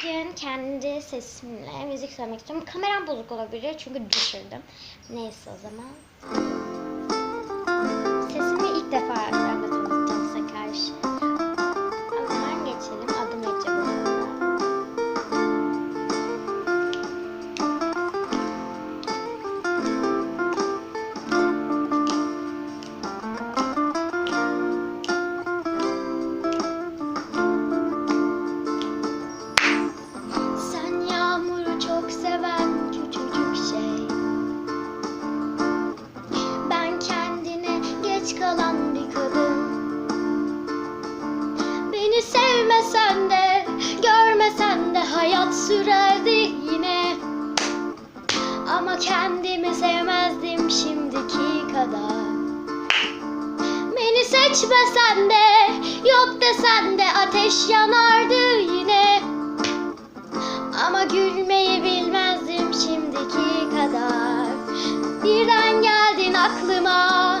bugün kendi sesimle müzik söylemek istiyorum. Kameram bozuk olabilir çünkü düşürdüm. Neyse o zaman. Kalan bir kadın. Beni sevmesen de görmesen de hayat sürerdi yine. Ama kendimi sevmezdim şimdiki kadar. Beni seçmesen de yok desen de ateş yanardı yine. Ama gülmeyi bilmezdim şimdiki kadar. Birden geldin aklıma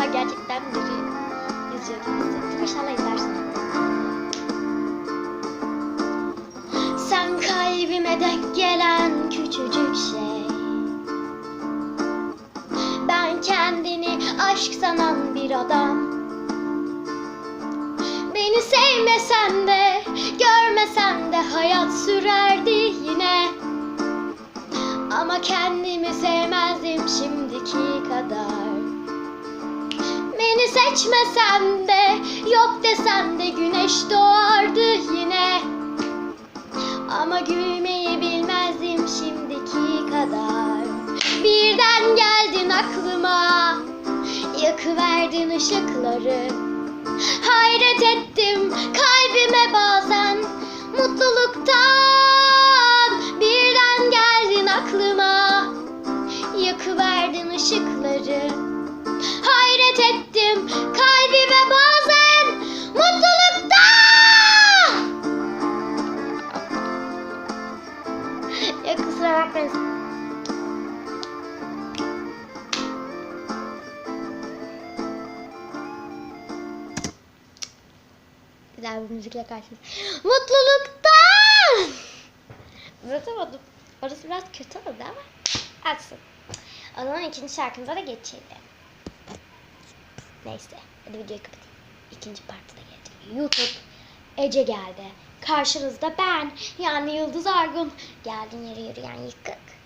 an gerçekten biri yazıyor gibi hissettim. İnşallah izlersin. Sen kalbime denk gelen küçücük şey ben kendini aşk sanan bir adam Beni sevmesen de görmesen de hayat sürerdi yine Ama kendimi sevmezdim şimdiki Beni seçmesen de yok desen de güneş doğardı yine. Ama gülmeyi bilmezdim şimdiki kadar. Birden geldin aklıma Yakıverdin ışıkları bakmayın. Güzel bir müzikle karşınız. Mutluluktan! Uzatamadım. Orası biraz kötü oldu ama atsın. O zaman ikinci şarkımıza da geçelim. Neyse. Hadi videoyu kapatayım. İkinci partta da gelecek. YouTube. Ece geldi. Karşınızda ben yani Yıldız Argun. Geldin yere yürüyen yıkık.